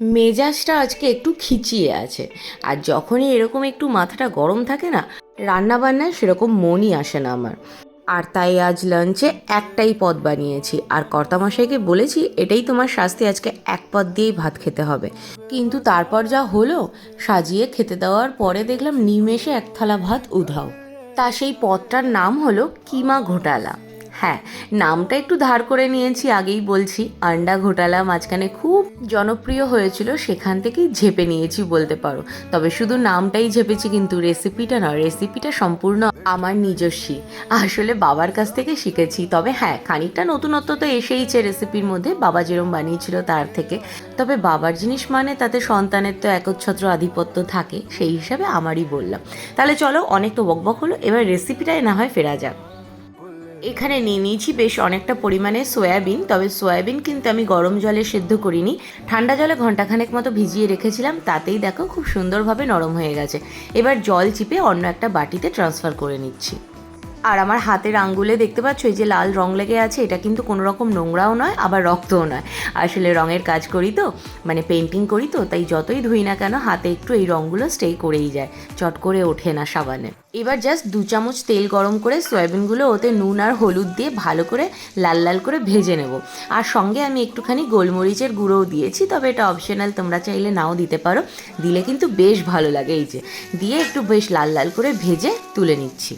মেজাজটা আজকে একটু খিচিয়ে আছে। আর যখনই এরকম একটু মাথাটা গরম থাকে না রান্না বান্নায় সেরকম মনই আসে না আমার। আর তাই আজ লাঞ্চে একটাই পদ বানিয়েছি। আর কর্তামশাইকে বলেছি, এটাই তোমার শাস্তি, আজকে এক পদ দিয়েই ভাত খেতে হবে। কিন্তু তারপর যা হলো, সাজিয়ে খেতে দেওয়ার পরে দেখলাম নিমেষে এক থালা ভাত উধাও। তা সেই পদটার নাম হলো কিমা ঘোটালা। হ্যাঁ নামটা একটু ধার করে নিয়েছি, আগেই বলছি। আন্ডা ঘোটালা মাঝখানে খুব জনপ্রিয় হয়েছিল, সেখান থেকেই ঝেপে নিয়েছি বলতে পারো। তবে শুধু নামটাই ঝেপেছি, কিন্তু রেসিপিটা না রেসিপিটা সম্পূর্ণ আমার নিজস্বী। আসলে বাবার কাছ থেকে শিখেছি, তবে হ্যাঁ খানিকটা নতুনত্ব তো এসেইছে রেসিপির মধ্যে, বাবা যেরম বানিয়েছিল তার থেকে। তবে বাবার জিনিস মানে তাতে সন্তানের তো একচ্ছত্র আধিপত্য থাকে, সেই হিসাবে আমারই বললাম। তাহলে চলো অনেক তো বকবক হলো, এবার রেসিপিটাই না হয় ফেরা যাক। এখানে নিয়ে নিয়েছি বেশ অনেকটা পরিমাণে সয়াবিন, তবে সয়াবিন কিন্তু আমি গরম জলে সেদ্ধ করিনি। ঠান্ডা জলে ঘন্টাখানেক মতো ভিজিয়ে রেখেছিলাম, তাতেই দেখো খুব সুন্দরভাবে নরম হয়ে গেছে। এবার জল চিপে অন্য একটা বাটিতে ট্রান্সফার করে নিচ্ছি। আর আমার হাতের আঙ্গুলে দেখতে পাচ্ছ, এই যে লাল রং লেগে আছে, এটা কিন্তু কোনো রকম নোংরাও নয়, আবার রক্তও নয়। আসলে রঙের কাজ করি তো মানে পেন্টিং করি তো, তাই যতই ধুই না কেন হাতে একটু এই রঙগুলো স্টে করেই যায়, চট করে ওঠে না সাবানে। এবার জাস্ট দু চামচ তেল গরম করে সয়াবিনগুলো ওতে নুন আর হলুদ দিয়ে ভালো করে লাল লাল করে ভেজে নেব। আর সঙ্গে আমি একটুখানি গোলমরিচের গুঁড়োও দিয়েছি, তবে এটা অপশনাল তোমরা চাইলে নাও দিতে পারো, দিলে কিন্তু বেশ ভালো লাগে, এই যে। দিয়ে একটু বেশ লাল লাল করে ভেজে তুলে নিচ্ছি।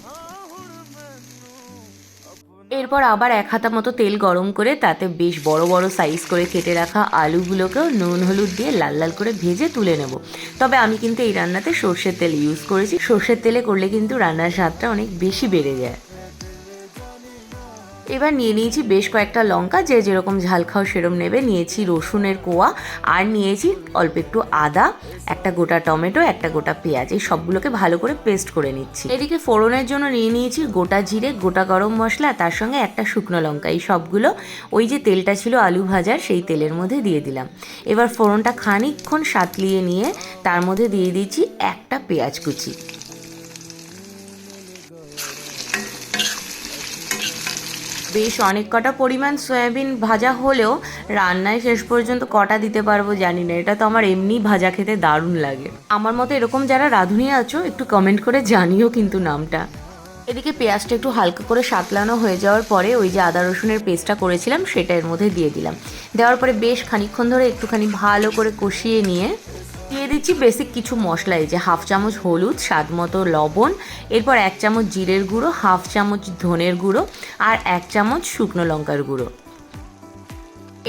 এরপর আবার এক হাতা মতো তেল গরম করে তাতে বেশ বড় বড় সাইজ করে কেটে রাখা আলুগুলোকেও নুন, হলুদ দিয়ে লাল লাল করে ভেজে তুলে নেব। তবে আমি কিন্তু এই রান্নাতে সর্ষের তেল ইউজ করেছি। সর্ষের তেলে করলে কিন্তু রান্নার স্বাদটা অনেক বেশি বেড়ে যায়। এবার নিয়ে নিয়েছি বেশ কয়েকটা লঙ্কা, যে যেরকম ঝাল খাও সেরম নেবে। নিয়েছি রসুনের কোয়া আর নিয়েছি অল্প একটু আদা, একটা গোটা টমেটো, একটা গোটা পেঁয়াজ। এই সবগুলোকে ভালো করে পেস্ট করে নিচ্ছি। এদিকে ফোড়নের জন্য নিয়ে নিয়েছি গোটা জিরে, গোটা গরম মশলা, তার সঙ্গে একটা শুকনো লঙ্কা। এই সবগুলো ওই যে তেলটা ছিল আলু ভাজার, সেই তেলের মধ্যে দিয়ে দিলাম। এবার ফোড়নটা খানিকক্ষণ সাতলিয়ে নিয়ে তার মধ্যে দিয়ে দিয়েছি একটা পেঁয়াজ কুচি। বেশ অনেক কটা পরিমাণ সয়াবিন ভাজা হলেও রান্নায় শেষ পর্যন্ত কটা দিতে পারব জানি না। এটা তো আমার এমনি ভাজা খেতে দারুণ লাগে। আমার মতো এরকম যারা রাঁধুনি আছো, একটু কমেন্ট করে জানিও কিন্তু নামটা। এদিকে পেঁয়াজটা একটু হালকা করে সাতলানো হয়ে যাওয়ার পরে ওই যে আদা রসুনের পেস্টটা করেছিলাম, সেটা এর মধ্যে দিয়ে দিলাম। দেওয়ার পরে বেশ খানিকক্ষণ ধরে একটুখানি ভালো করে কষিয়ে নিয়ে দিয়ে দিচ্ছি বেসিক কিছু মশলা, এই যে হাফ চামচ হলুদ, স্বাদ মতো লবণ, এরপর এক চামচ জিরের গুঁড়ো হাফ চামচ ধনের গুঁড়ো আর এক চামচ শুকনো লঙ্কার গুঁড়ো।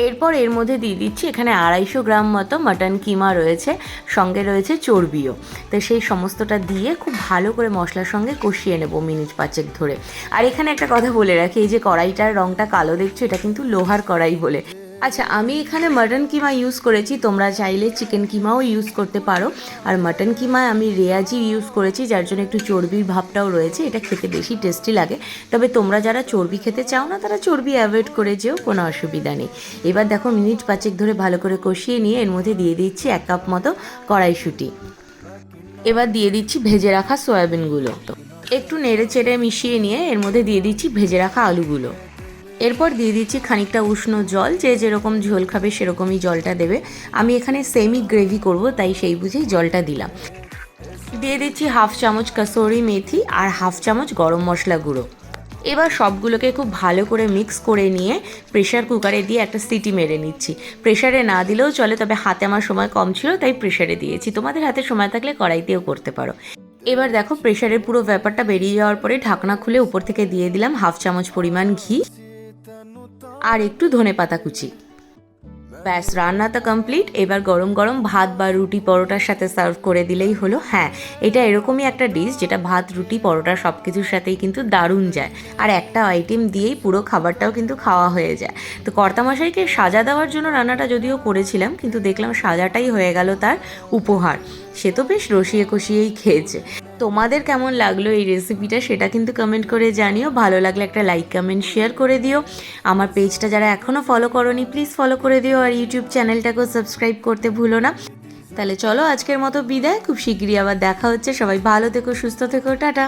এরপর এর মধ্যে দিয়ে দিচ্ছি এখানে আড়াইশো গ্রাম মতো মাটন কিমা রয়েছে, সঙ্গে রয়েছে চর্বিও। তো সেই সমস্তটা দিয়ে খুব ভালো করে মশলার সঙ্গে কষিয়ে নেব মিনিট পাঁচেক ধরে। আর এখানে একটা কথা বলে রাখি, এই যে কড়াইটার রঙটা কালো দেখছ, এটা কিন্তু লোহার কড়াই বলে। আচ্ছা আমি এখানে মাটন কিমা ইউজ করেছি, তোমরা চাইলে চিকেন কিমাও ইউজ করতে পারো। আর মাটন কিমায় আমি রেয়াজি ইউজ করেছি, যার জন্য একটু চর্বির ভাবটাও রয়েছে, এটা খেতে বেশি টেস্টি লাগে। তবে তোমরা যারা চর্বি খেতে চাও না, তারা চর্বি অ্যাভয়েড করে যেও, কোনো অসুবিধা নেই। এবার দেখো, মিনিট পাঁচেক ধরে ভালো করে কষিয়ে নিয়ে এর মধ্যে দিয়ে দিচ্ছি এক কাপ মতো কড়াইশুঁটি। এবার দিয়ে দিচ্ছি ভেজে রাখা সয়াবিনগুলো। একটু নেড়ে চেড়ে মিশিয়ে নিয়ে এর মধ্যে দিয়ে দিচ্ছি ভেজে রাখা আলুগুলো। এরপর দিয়ে দিচ্ছি খানিকটা উষ্ণ জল, যে যেরকম ঝোল খাবে সেরকমই জলটা দেবে। আমি এখানে সেমি গ্রেভি করব, তাই সেই বুঝেই জলটা দিলাম। দিয়ে দিচ্ছি হাফ চামচ কাসুরি মেথি আর হাফ চামচ গরম মশলা গুঁড়ো। এবার সবগুলোকে খুব ভালো করে মিক্স করে নিয়ে প্রেশার কুকারে দিয়ে একটা সিটি মেরে নিচ্ছি। প্রেশারে না দিলেও চলে, তবে হাতে আমার সময় কম ছিল, তাই প্রেশারে দিয়েছি। তোমাদের হাতে সময় থাকলে কড়াইতেও করতে পারো। এবার দেখো প্রেশারের পুরো ব্যাপারটা বেরিয়ে যাওয়ার পরে ঢাকনা খুলে উপর থেকে দিয়ে দিলাম হাফ চামচ পরিমাণ ঘি। আর একটু ধনে পাতা কুচি। ব্যাস, রান্না তো কমপ্লিট এবার গরম গরম ভাত বা রুটি পরোটার সাথে সার্ভ করে দিলেই হলো। হ্যাঁ এটা এরকমই একটা ডিশ যেটা ভাত, রুটি, পরোটা সব কিছুর সাথেই কিন্তু দারুণ যায়। আর একটা আইটেম দিয়েই পুরো খাবারটাও কিন্তু খাওয়া হয়ে যায়। তো কর্তামশাইকে সাজা দেওয়ার জন্য রান্নাটা যদিও করেছিলাম, কিন্তু দেখলাম সাজাটাই হয়ে গেল তার উপহার। সে তো বেশ রসিয়ে কষিয়েই খেয়েছে। তোমাদের কেমন লাগল এই রেসিপিটা সেটা কিন্তু কমেন্ট করে জানিও। ভালো লাগলে একটা লাইক কমেন্ট শেয়ার করে দিও। আমার পেজটা যারা এখনও ফলো করনি প্লিজ ফলো করে দিও আর ইউটিউব চ্যানেলটাকেও সাবস্ক্রাইব করতে ভুলো না। তাহলে চলো আজকের মতো বিদায়। খুব শীঘ্রই আবার দেখা হচ্ছে। সবাই ভালো থেকো, সুস্থ থেকো, টাটা।